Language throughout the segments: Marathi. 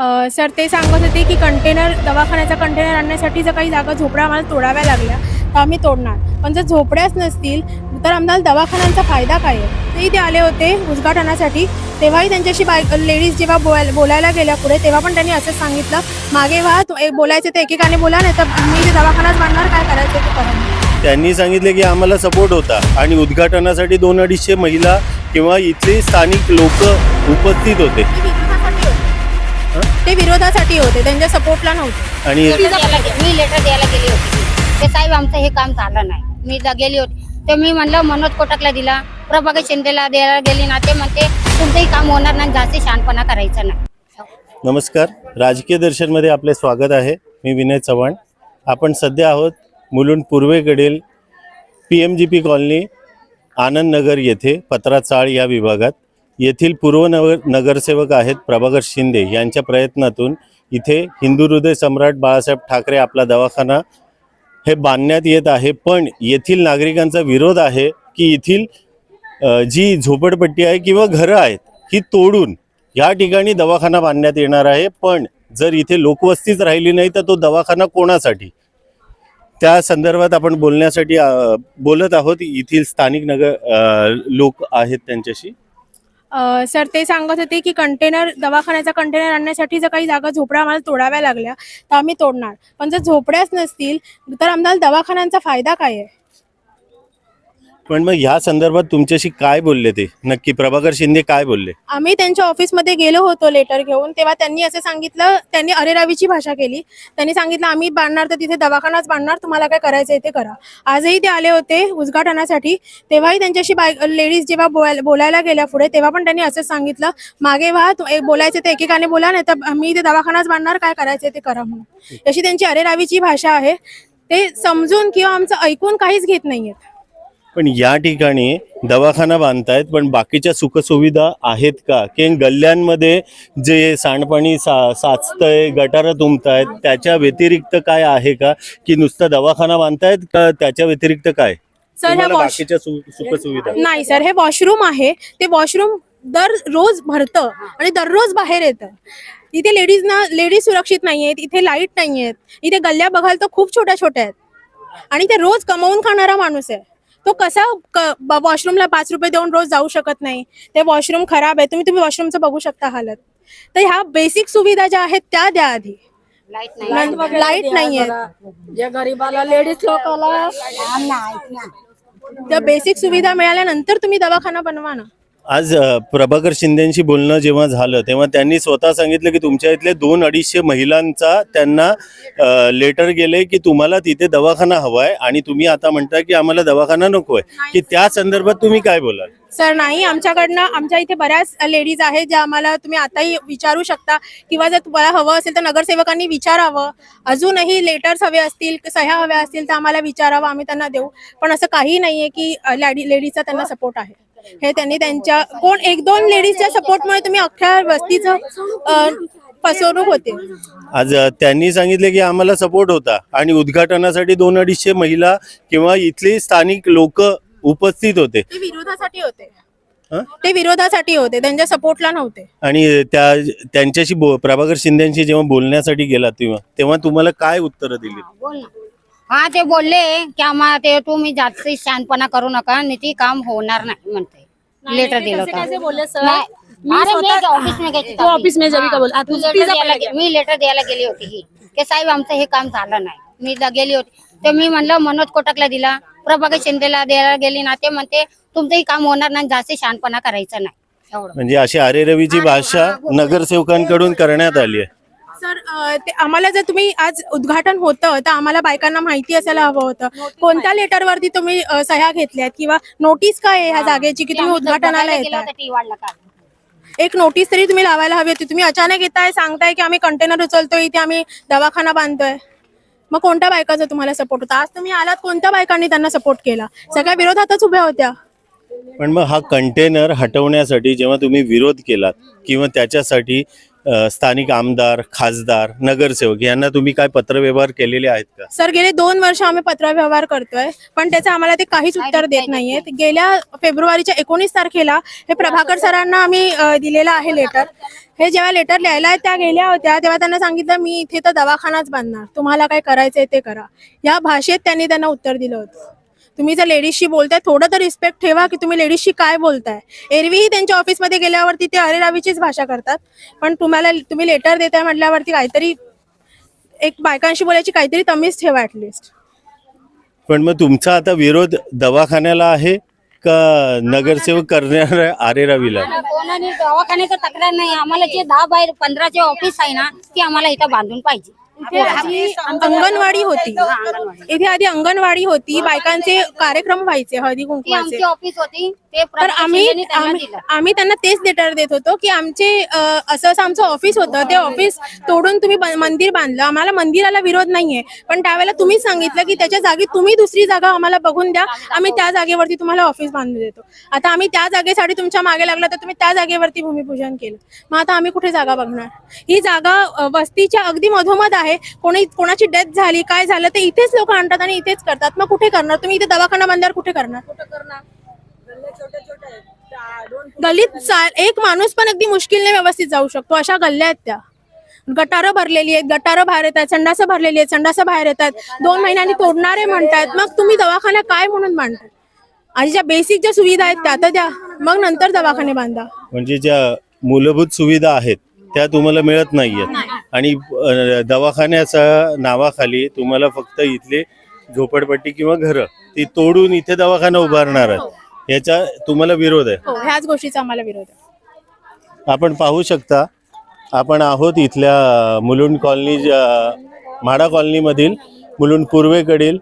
सर ते सांगत होते की कंटेनर दवाखान्याचा कंटेनर आणण्यासाठी जर काही जागा झोपड्या आम्हाला तोडाव्या लागल्या तर आम्ही तोडणार. पण जर झोपड्याच नसतील तर आम्हाला दवाखान्यांचा फायदा काय आहे? तेही ते आले होते उद्घाटनासाठी. तेव्हाही त्यांच्याशी बाय लेडीज जेव्हा बोलायला बोलायला गेल्या पुढे तेव्हा पण त्यांनी असंच सांगितलं मागे व्हा बोलायचं ते एकेकाने बोला नाही तर मी ते दवाखानाच बांधणार काय करायचं ते करा. त्यांनी सांगितले की आम्हाला सपोर्ट होता आणि उद्घाटनासाठी दोन अडीचशे महिला किंवा इथले स्थानिक लोक उपस्थित होते. ते विरोधासाठी होते त्यांच्या सपोर्टला नव्हते. आणि मी लेटर द्यायला गेली होती. ते साहेब आमचं हे काम झालं नाही. मी गेली होती. ते मी म्हणलं मनोज कोटकला दिला. प्रभाकर शिंदेला द्यायला गेली ना ते म्हणते तुमचंही काम होणार नाही जास्त शहाणपणा करायचं नाही. नमस्कार. राजकीय दर्शनमध्ये आपले स्वागत आहे. मी विनय चव्हाण. आपण सध्या आहोत मुलुंड पूर्वेकडील P M G P colony Anand Nagar येथे पत्रा चाळ या विभागात. येथील पूर्व नगर नगरसेवक आहेत प्रभाकर शिंदे यांच्या प्रयत्नातून इथे हिंदू हृदय सम्राट बाळासाहेब ठाकरे आपला दवाखाना हे बांधण्यात येत आहे. पण येथील नागरिकांचा विरोध आहे की येथील जी झोपडपट्टी आहे किंवा घरं आहेत ही तोडून या ठिकाणी दवाखाना बांधण्यात येणार आहे. पण जर इथे लोकवस्तीच राहिली नाही तर तो दवाखाना कोणासाठी? त्या संदर्भात आपण बोलण्यासाठी बोलत आहोत. येथील स्थानिक नगर लोक आहेत त्यांच्याशी. अ, सर ते सांगत होते की कंटेनर दवाखान्याचा कंटेनर आणण्यासाठी जर काही जागा झोपड्या आम्हाला तोडाव्या लागल्या तर आम्ही तोडणार. पण जर झोपड्याच नसतील तर आम्हाला दवाखान्यांचा फायदा काय आहे? पण मग ह्या संदर्भात तुमच्याशी काय बोलले ते? नक्की प्रभाकर शिंदे काय बोलले? आम्ही त्यांच्या ऑफिसमध्ये गेलो होतो लेटर घेऊन तेव्हा त्यांनी असं सांगितलं त्यांनी अरेरावीची भाषा केली. त्यांनी सांगितलं आम्ही बांधणार तर तिथे दवाखानाच बांधणार तुम्हाला काय करायचं ते करा. आजही ते आले होते उद्घाटनासाठी. तेव्हाही त्यांच्याशी बाय लेडीज जेव्हा बोलायला गेल्या पुढे तेव्हा पण त्यांनी असंच सांगितलं मागे व्हा बोलायचं ते एकेकाने बोला नाही तर मी ते दवाखानाच बांधणार काय करायचं ते करा म्हणून. अशी त्यांची अरेरावीची भाषा आहे. ते समजून किंवा आमचं ऐकून काहीच घेत नाहीयेत. पण या ठिकाणी दवाखाना बांधतायत पण बाकीच्या सुखसुविधा आहेत का? की गल्ल्यांमध्ये जे सांडपाणी सा साचतंय गटारं तुंबतायत त्याच्या व्यतिरिक्त काय आहे का? की नुसतं दवाखाना बांधतायत का त्याच्या व्यतिरिक्त काय? सर ह्या तुम्हाला वॉश बाकीच्या सु- सुखसुविधा? नाही सर हे वॉशरूम आहे. ते वॉशरूम दररोज भरतं आणि दररोज बाहेर येतं. इथे लेडीजना लेडीज सुरक्षित नाही आहेत इथे लाइट नाही आहेत. इथे गल्ल्या बघाल तर खूप छोट्या छोट्या आहेत. आणि ते रोज कमवून खाणारा माणूस आहे. तो कसा वॉशरूमला पाच रुपये देऊन रोज जाऊ शकत नाही. ते वॉशरूम खराब आहे तुम्ही तुम्ही वॉशरूमचं बघू शकता हालत. तर ह्या बेसिक सुविधा ज्या आहेत त्या द्या आधी. लाइट नाही लाइट नाही आहे जे गरीबाला लेडीज लोकाला. त्या बेसिक सुविधा मिळाल्यानंतर तुम्ही दवाखाना बनवा ना. आज प्रभाकर शिंदेशी बोलणं जेव्हा झालं तेव्हा त्यांनी स्वतः सांगितलं की तुमच्या इथले दोन अडीचशे महिलांचा त्यांना लेटर गेले की तुम्हाला तिथे दवाखाना हवाय आणि तुम्ही आता म्हणता की आम्हाला दवाखाना नकोय. की त्या संदर्भात तुम्ही काय बोलाल? सर नाही. आमच्याकडनं आमच्या इथे बऱ्याच लेडीज आहेत ज्या आम्हाला तुम्ही आताही विचारू शकता. किंवा जर तुम्हाला हवं असेल तर नगरसेवकांनी विचारावं. अजूनही लेटर्स हवे असतील सह्या हव्या असतील तर आम्हाला विचारावं आम्ही त्यांना देऊ. पण असं काही नाहीये की लेडी लेडीजचा त्यांना सपोर्ट आहे. हे त्यांनी त्यांच्या कोण एक दोन लेडीजच्या सपोर्टमुळे तुम्ही अख्ख्या वस्तीचं फसवणूक होते. आज त्यांनी सांगितले की आम्हाला सपोर्ट होता आणि उद्घाटनासाठी दोन अडीचशे महिला किंवा इथले स्थानिक लोक उपस्थित होते. ते विरोधासाठी होते. हं? ते विरोधासाठी होते त्यांच्या सपोर्टला नव्हते. आणि त्या त्यांच्याशी प्रभाकर शिंदेशी जेव्हा बोलण्यासाठी गेला तेव्हा तेव्हा तुम्हाला काय उत्तरं दिली? हा ते बोलले की आम्हाला ते तुम्ही जास्त शहाणपणा करू नका आणि ते काम होणार नाही म्हणते. लेटर दिलं होतं. बोलले सर नाही. अरे मी ऑफिस में गई तू ऑफिस में जभी का बोल? आ, तू तू लेटर द्यायला पहिले गे- मी लेटर द्यायला गेली होती ही ते साहेब आमचं हे काम झालं नाही. मी द- गेली होती. ते मी म्हणलं मनोज कोटकला दिला प्रभाकर शिंदेला द्यायला गेली ना ते म्हणते तुमचंही काम होणार नाही जास्त शहाणपणा करायचं नाही. एवढं. म्हणजे अशी आरेरवीची भाषा नगरसेवकांकडून करण्यात आली आहे. सर ते आम्हाला जर तुम्ही आज उद्घाटन होतं तर आम्हाला बायकांना माहिती असायला हवं होतं. कोणत्या लेटरवरती तुम्ही अ, सह्या घेतल्यात? किंवा नोटीस काय आहे ह्या जागेची की तुम्ही उद्घाटनाला येताय? का एक नोटीस तरी तुम्ही लावायला हवी होती. तुम्ही अचानक येताय सांगताय की आम्ही कंटेनर उचलतोय इथे आम्ही दवाखाना बांधतोय. मग कोणत्या बायकाचा तुम्हाला सपोर्ट होता? आज तुम्ही आलात कोणत्या बायकांनी त्यांना सपोर्ट केला? सगळ्या विरोधातच उभ्या होत्या. पण मग हा कंटेनर हटवण्यासाठी जेव्हा तुम्ही विरोध केलात किंवा त्याच्यासाठी स्थानिक आमदार खासदार नगरसेवक यांना तुम्ही काय पत्रव्यवहार केलेले आहेत का? सर गेले दोन वर्ष आम्ही पत्रव्यवहार करतोय पण त्याचं आम्हाला ते काहीच उत्तर देत नाहीयेत गेल्या फेब्रुवारीच्या एकोणीस तारखेला हे प्रभाकर सरांना आम्ही दिलेलं आहे लेटर हे जेव्हा लेटर लिहायला त्या गेल्या होत्या तेव्हा त्यांना सांगितलं मी इथे तर दवाखानाच बांधणार. तुम्हाला काय करायचंय ते करा. या भाषेत त्यांनी त्यांना उत्तर दिलं होतं. तुम्ही जर लेडीजशी बोलताय थोडं तर रिस्पेक्ट ठेवा की तुम्ही लेडीजशी काय बोलताय. एरवीही त्यांच्या ऑफिसमध्ये गेल्यावरती ते अरेरावीचीच भाषा करतात. पण तुम्हाला तुम्ही लेटर देताय म्हटल्यावरती काहीतरी एक बायकांशी बोलायची काहीतरी तमीज ठेवा ऍटलिस्ट पण मग तुमचा आता विरोध दवाखान्याला आहे का नगरसेवक करणाऱ्या आरेरावीला कोणाने दवाखान्याचं तक्रार नाही. आम्हाला जे दहा बाय पंधराचे ऑफिस आहे ना ते आम्हाला इथं बांधून पाहिजे. इथे आधी अंगणवाडी होती. इथे आधी अंगणवाडी होती बायकांचे कार्यक्रम व्हायचे हळदी आमची कुंकवाचे. ऑफिस होती. ते तर आम्ही आम्ही त्यांना तेच लेटर देत होतो की आमचे असं असं आमचं ऑफिस होतं. ते ऑफिस तोडून तुम्ही मंदिर बांधलं. आम्हाला मंदिराला विरोध नाहीये. पण त्यावेळेला तुम्हीच सांगितलं की त्याच्या जागी तुम्ही दुसरी जागा आम्हाला बघून द्या. आम्ही त्या जागेवरती तुम्हाला ऑफिस बांधून देतो. आता आम्ही त्या जागेसाठी तुमच्या मागे लागला तर तुम्ही त्या जागेवरती भूमिपूजन केलं. मग आता आम्ही कुठे जागा बघणार? ही जागा वस्तीच्या अगदी मधोमध आहे. कोणी कोणाची डेथ झाली काय झालं ते इथेच लोक आणतात आणि इथेच करतात. मग कुठे करणार? तुम्ही इथे दवाखाना बांधल्यावर कुठे करणार? गल्लीत चा- एक माणूस पण अगदी मुश्किलने व्यवस्थित जाऊ शकतो. अशा गल्ल्या आहेत त्या. गटारं भरलेली आहेत गटारं बाहेर येतात संडासं भरलेली आहेत संडासं बाहेर येतात दोन महिन्यांनी तोडणारे म्हणतात. मग तुम्ही दवाखाना काय म्हणून बांधतात आणि ज्या बेसिक ज्या सुविधा आहेत त्या तर द्या. मग नंतर दवाखाने बांधा. म्हणजे ज्या मूलभूत सुविधा आहेत त्या तुम्हाला मिळत नाहीयेत. आणि अ, दवाखान्याच्या नावाखाली तुम्हाला फक्त इथले झोपडपट्टी किंवा घरं ती तोडून इथे दवाखाना उभारणार आहे याचा तुम्हाला विरोध आहे. हो ह्याच गोष्टीचा आम्हाला विरोध आहे. आपण पाहू शकता आपण आहोत इथल्या मुलुंड कॉलनी म्हाडा कॉलनीमधील मुलुंड पूर्वेकडील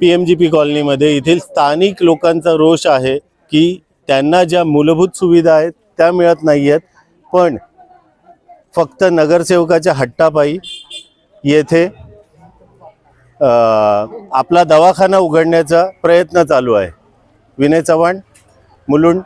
पी एम जी पी कॉलनीमध्ये. येथील स्थानिक लोकांचा रोष आहे की त्यांना ज्या मूलभूत सुविधा आहेत त्या मिळत नाही आहेत पण फक्त नगरसेवकाच्या हट्टापायी येथे आपला दवाखाना उघडण्याचा प्रयत्न चालू आहे. विनय चव्हाण मुलुंड.